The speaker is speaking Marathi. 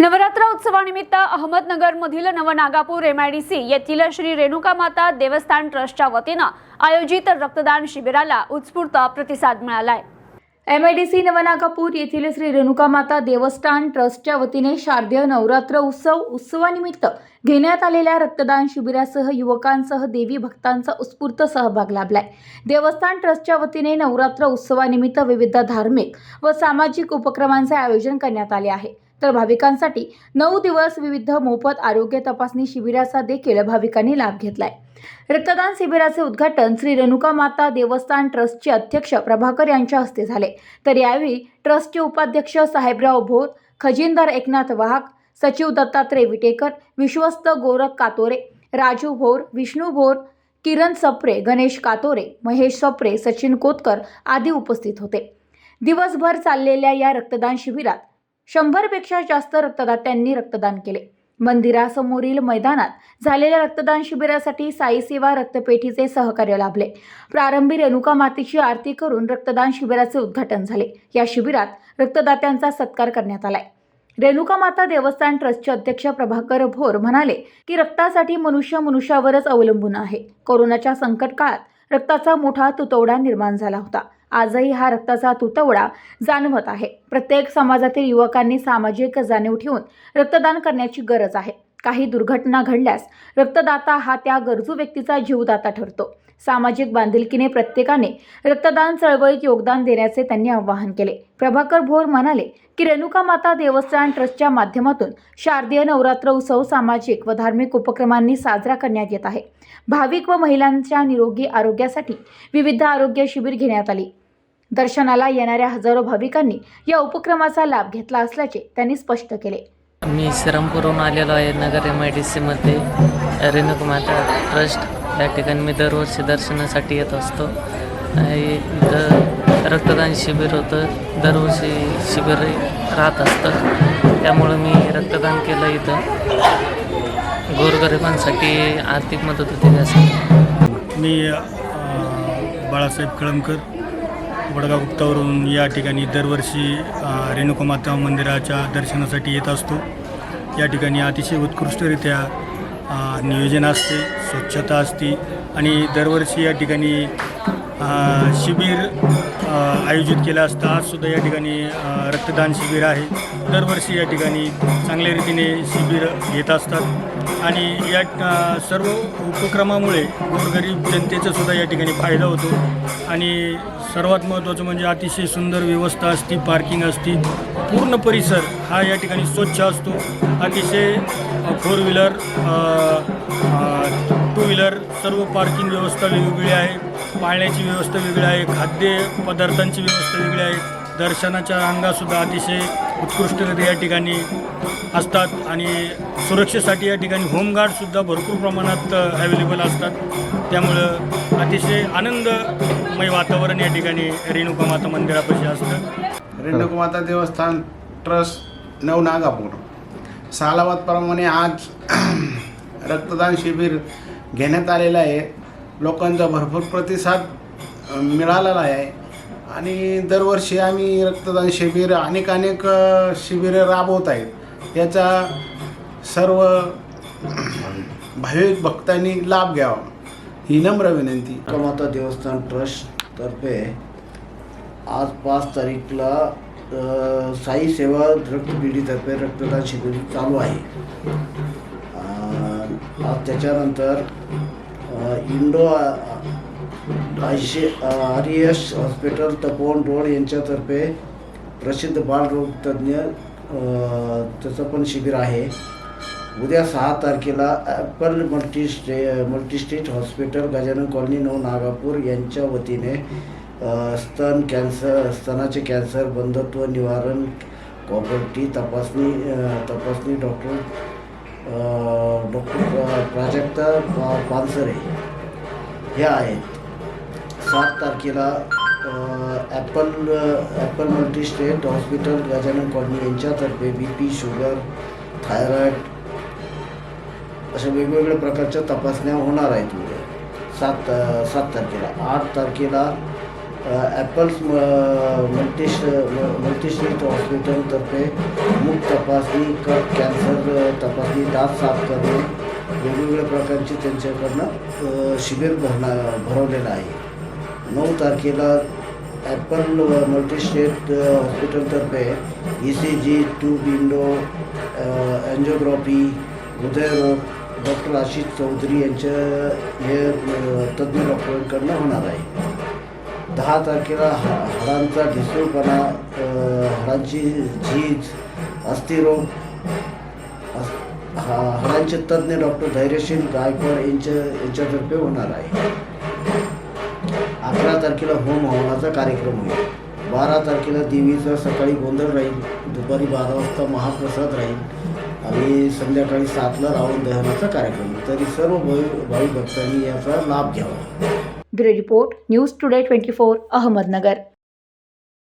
नवरात्र उत्सवानिमित्त अहमदनगरमधील नवनागापूर एमआयडीसी येथील श्री रेणुका माता देवस्थान ट्रस्टच्या वतीनं आयोजित रक्तदान शिबिराला उत्स्फूर्त प्रतिसाद मिळालाय. एमआयडीसी नवनागापूर येथील श्री रेणुका माता देवस्थान ट्रस्टच्या वतीने शारदीय नवरात्र उत्सव उत्सवानिमित्त घेण्यात आलेल्या रक्तदान शिबिरासह युवकांसह देवी भक्तांचा उत्स्फूर्त सहभाग लाभलाय. देवस्थान ट्रस्टच्या वतीने नवरात्र उत्सवानिमित्त विविध धार्मिक व सामाजिक उपक्रमांचे आयोजन करण्यात आले आहे. तर भाविकांसाठी नऊ दिवस विविध मोफत आरोग्य तपासणी शिबिराचा देखील भाविकांनी लाभ घेतलाय. रक्तदान शिबिराचे उद्घाटन श्री रेणुका माता देवस्थान ट्रस्टचे अध्यक्ष प्रभाकर यांच्या हस्ते झाले. तर यावेळी ट्रस्टचे उपाध्यक्ष साहेबराव भोर खजिनदार एकनाथ वाहक सचिव दत्तात्रय विटेकर विश्वस्त गोरख कातोरे राजू भोर विष्णू भोर किरण सप्रे गणेश कातोरे महेश सप्रे सचिन कोतकर आदी उपस्थित होते. दिवसभर चाललेल्या या रक्तदान शिबिरात शंभरपेक्षा जास्त रक्तदात्यांनी रक्तदान केले. मंदिरासमोरील मैदानात झालेल्या रक्तदान शिबिरासाठी साई सेवा रक्तपेढीचे सहकार्य लाभले. प्रारंभी रेणुका मातेची आरती करून रक्तदान शिबिराचे उद्घाटन झाले. या शिबिरात रक्तदात्यांचा सत्कार करण्यात आलाय. रेणुका माता देवस्थान ट्रस्टचे अध्यक्ष प्रभाकर भोर म्हणाले की रक्तासाठी मनुष्य मनुष्यावरच अवलंबून आहे. कोरोनाच्या संकट काळात रक्ताचा मोठा तुतवडा निर्माण झाला होता. आजही हा रक्ताचा तुतवडा जाणवत आहे. प्रत्येक समाजातील युवकांनी सामाजिक जाणीव ठेवून रक्तदान करण्याची गरज आहे. काही दुर्घटना घडल्यास रक्तदाता हा त्या गरजू व्यक्तीचा जीवदाता ठरतो. सामाजिक बांधिलकीने प्रत्येकाने रक्तदान चळवळीत योगदान देण्याचे त्यांनी आवाहन केले. प्रभाकर भोर म्हणाले की रेणुका माता देवस्थान ट्रस्टच्या माध्यमातून शारदीय नवरात्र उत्सव सामाजिक व धार्मिक उपक्रमांनी साजरा करण्यात येत आहे. भाविक व महिलांच्या निरोगी आरोग्यासाठी विविध आरोग्य शिबिर घेण्यात आली. दर्शनाला येणाऱ्या हजारो भाविकांनी या उपक्रमाचा लाभ घेतला असल्याचे त्यांनी स्पष्ट केले. मी श्रीरामपूरहून आलेलो आहे नगर एम आय डी सीमध्ये रेणुकुमाता ट्रस्ट या ठिकाणी मी दरवर्षी दर्शनासाठी येत असतो. आणि इथं रक्तदान शिबिर होतं. दरवर्षी शिबिर राहत असतं. त्यामुळं मी रक्तदान केलं इथं. गोरगरिबांसाठी आर्थिक मदत होते मी बाळासाहेब कळमकर. वडगाव गुप्तावरून या ठिकाणी दरवर्षी रेणुकामाता मंदिराच्या दर्शनासाठी येत असतो. या ठिकाणी अतिशय उत्कृष्टरित्या नियोजन असते स्वच्छता असते आणि दरवर्षी या ठिकाणी शिबिर आयोजित केलं असतं. आजसुद्धा या ठिकाणी रक्तदान शिबिर आहे. दरवर्षी या ठिकाणी चांगल्या रीतीने शिबिर घेत असतात. आणि या सर्व उपक्रमामुळे गोरगरीब जनतेचा सुद्धा या ठिकाणी फायदा होतो. आणि सर्वात महत्त्वाचं म्हणजे अतिशय सुंदर व्यवस्था असते पार्किंग असते. पूर्ण परिसर हा या ठिकाणी स्वच्छ असतो. अतिशय फोर व्हीलर टू व्हीलर सर्व पार्किंग व्यवस्था वेगवेगळी आहे. पाळण्याची व्यवस्था वेगळी आहे. खाद्य पदार्थांची व्यवस्था वेगळी आहे. दर्शनाच्या रांगासुद्धा अतिशय उत्कृष्टरित्या या ठिकाणी असतात आणि सुरक्षेसाठी या ठिकाणी होमगार्डसुद्धा भरपूर प्रमाणात अवेलेबल असतात. त्यामुळं अतिशय आनंदमय वातावरण या ठिकाणी रेणुका माता मंदिरापाशी असतं. रेणुकमाता देवस्थान ट्रस्ट नवनागापूर सालावादप्रमाणे आज रक्तदान शिबिर घेण्यात आलेलं आहे. लोकांचा भरपूर प्रतिसाद मिळालेला आहे. आणि दरवर्षी आम्ही रक्तदान शिबिर अनेक अनेक शिबिरं राबवत आहेत. याचा सर्व भाविक भक्तांनी लाभ घ्यावा. ही नम्र विनंती. माता देवस्थान ट्रस्टतर्फे आज पाच तारीखला साई सेवा रक्तपेढीतर्फे रक्तदान शिबिर चालू आहे. आज त्याच्यानंतर Indo Ayse R S hospital Tapovan road यांच्यातर्फे प्रसिद्ध बालरोगतज्ञ त्याचं पण शिबिर आहे. उद्या सहा तारखेला ॲपल मल्टीस्टे मल्टीस्टेट हॉस्पिटल गजानन कॉलनी नऊ नागापूर यांच्या वतीने स्तन कॅन्सर स्तनाचे कॅन्सर बंधत्व निवारण कॉपर्टी तपासणी तपासणी डॉक्टर डॉक्टर प्राजक्ता पा- पानसरे हे आहेत. सात तारखेला Apple Apple multistate hospital Gajanan colony यांच्यातर्फे बी पी शुगर थायरॉईड अशा वेगवेगळ्या प्रकारच्या तपासण्या होणार आहेत उद्या. सात सात तारखेला. आठ तारखेला ॲपल्स मल्टिश मल्टिस्ट्रीट हॉस्पिटलतर्फे मूग तपासणी कट कॅन्सर तपासणी दात साफ करणे वेगवेगळ्या प्रकारचे त्यांच्याकडनं शिबिर भरणार भरवलेलं आहे. नऊ तारखेला Apple multistate हॉस्पिटलतर्फे E C G tube window angiography हृदयरोग डॉक्टर आशिष चौधरी यांच्या हे तज्ज्ञ डॉक्टरांकडनं होणार आहे. दहा तारखेला हा हाडांचा ढिसूळपणा हाडांची झीज अस्थिरोग हा हाडांचे तज्ज्ञ डॉक्टर धैर्यशील गायकवाड यांच्या यांच्यातर्फे होणार आहे. अकरा तारखेला होम हवनाचा कार्यक्रम होईल. बारा तारखेला देवीचा सकाळी गोंधळ राहील. दुपारी बारा वाजता महाप्रसाद राहील. आणि संध्याकाळी सातला रावण दहनाचा कार्यक्रम तरी सर्व भाई भाई भक्तांनी याचा लाभ घ्यावा. Bureau report news today twenty four Ahmednagar.